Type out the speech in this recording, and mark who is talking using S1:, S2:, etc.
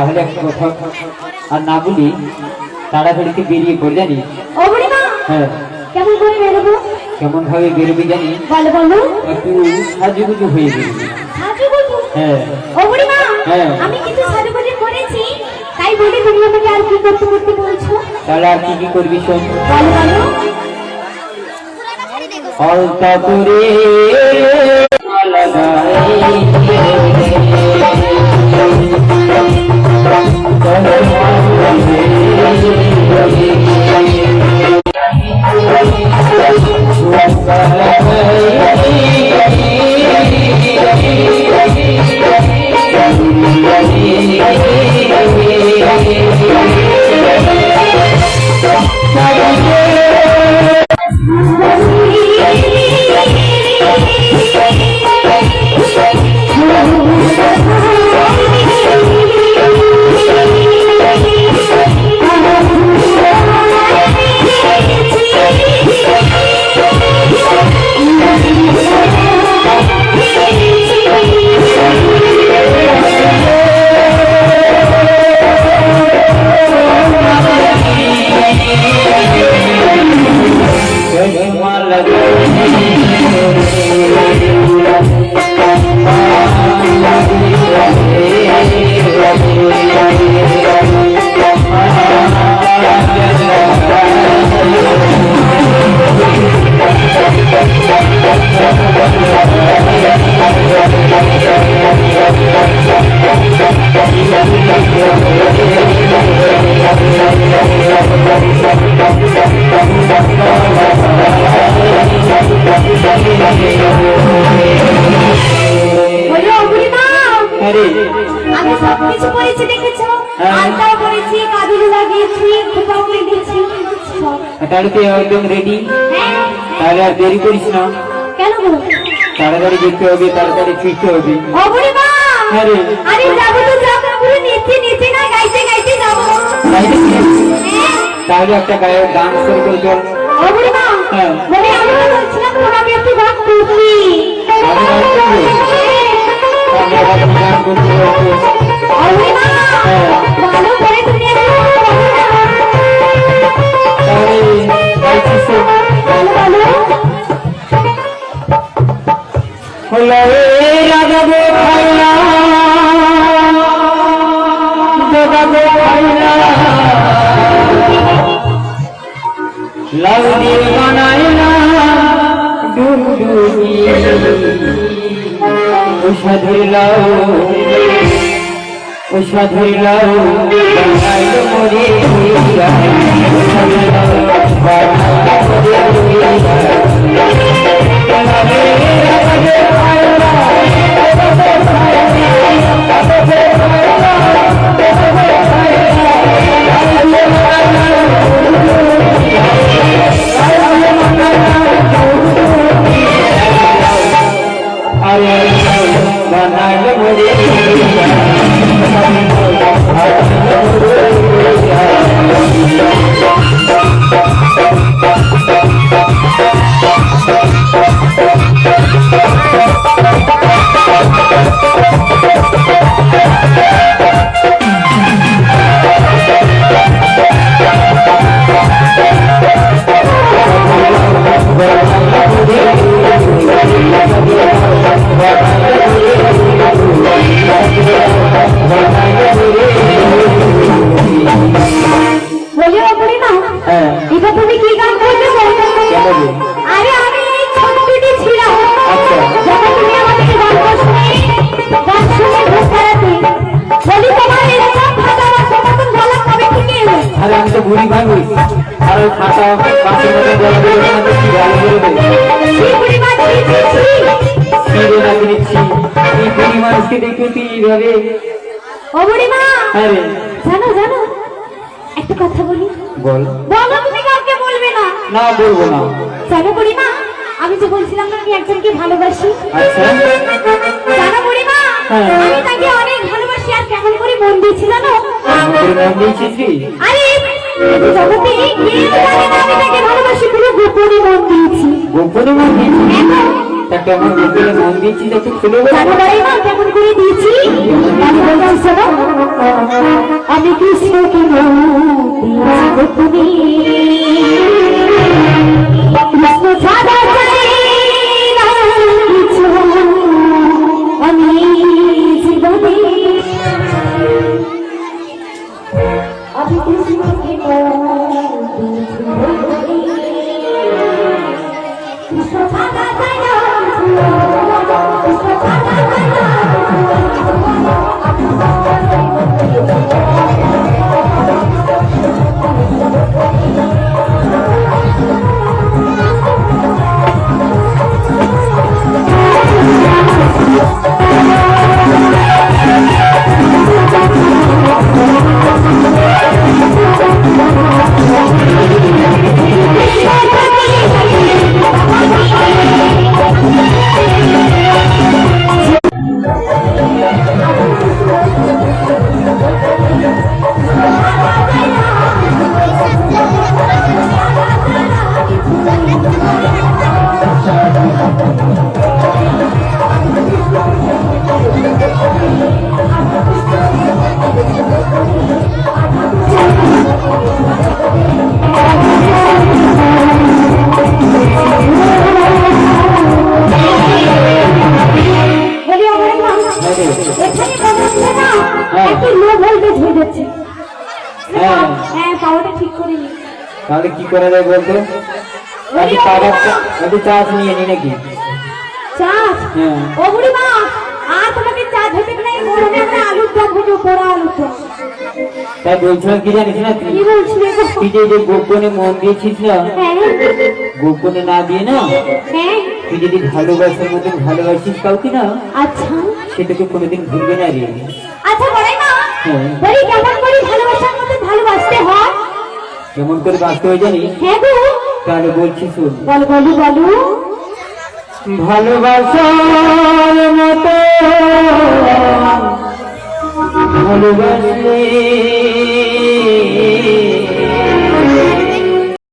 S1: তাহলে একটা কথা আর না বলি তাড়াতাড়িতে বেরিয়ে পড়ে জানি? হ্যাঁ।
S2: কেমন করে বেরোবো?
S1: কেমন ভাবে বেরোবি জানি?
S2: বলো বলো।
S1: একটু সাজুগুজু হয়ে বেরোবি
S2: সাজুগুজু?
S1: হ্যাঁ।
S2: ও বুড়িমা
S1: হ্যাঁ।
S2: আমি কিন্তু সাজুগুজু করেছি তাই বলি তুমি আমাকে আর কি করতে করতে বলছো?
S1: তাহলে আর কি কি করবি শোন?
S2: বলো বলো।
S1: অলতা করে
S2: বলো
S1: তাহলে তুই একদম রেডি। তাহলে আর দেরি করিস না।
S2: কেন
S1: তাড়াতাড়ি যেতে হবে তাড়াতাড়ি ফিরতে হবে।
S2: ও বুড়িমা
S1: আরে
S2: আরে যাব তো যাব। পুরো নিচে নিচে না গাইতে গাইতে যাব।
S1: তাই তাহলে একটা গায়ে গান করে করে চল হ্যাঁ।
S2: মানে আমি তো বলছিলাম তোমার একটু গান করছি।
S1: আমি গান করব? আমি গান করতে হবে।
S2: ও
S1: হ্যাঁ।
S2: ভালো করে
S1: রাজা গো খাইলা, গো খাইলা। লাউ দিয়ে বানাইলা ডুবডুবি। উষা ধরিলাও উষা ধরিলাও
S2: গলা
S1: কি দিচ্ছি এই বুড়ি মানুষকে দেখে তুই এইভাবে
S2: ও
S1: আরে
S2: জানো জানো একটা কথা বলি
S1: বল
S2: বলো তুমি কাউকে বলবে না
S1: না বলব না
S2: জানো আমি যে বলছিলাম না আমি একজনকে ভালোবাসি
S1: আচ্ছা
S2: জানো
S1: হ্যাঁ।
S2: আমি তাকে অনেক ভালোবাসি আর কেমন করে মন দিয়েছি জানো
S1: মন দিয়েছিস
S2: আরে এই জগতে কেউ জানে না আমি তাকে ভালোবাসি পুরো গোপনে মন দিয়েছি।
S1: গোপনে মন দিয়েছিস
S2: এখন
S1: তা কেমন গোপনে মন খুলে
S2: কেমন করে দিয়েছি? বলছি শোনো আমি কৃষ্ণকে দিয়েছি কৃষ্ণ ছাড়া
S1: তাহলে কি করা যায় বলতো? আমি পাওয়ার আমি চার্জ নিয়ে নি নাকি
S2: চাষ ও বুড়ি মা আর তোমাকে চা ধরতে নেই মনে আমরা আলুর দম ভুজো পোড়া আলুর দম।
S1: তাই বলছিলাম কি জানিস না তুই?
S2: কি বলছিলে?
S1: তুই যে গোপনে মন দিয়েছিস না
S2: হ্যাঁ।
S1: গোপনে না দিয়ে না
S2: হ্যাঁ।
S1: তুই যদি ভালোবাসার মতন ভালোবাসিস কাউকে না
S2: আচ্ছা।
S1: সেটাকে কোনোদিন ভুলবে না রে।
S2: আচ্ছা বড়াই মা
S1: হ্যাঁ।
S2: বলি কেমন করে ভালোবাসার মধ্যে ভালোবাসতে হয়?
S1: কেমন করে বাঁচতে হয় জানিস?
S2: হ্যাঁ গো।
S1: তাহলে বলছি শুন।
S2: বলো বলো বলো।
S1: ভালোবাসার মতো ভালোবাসলে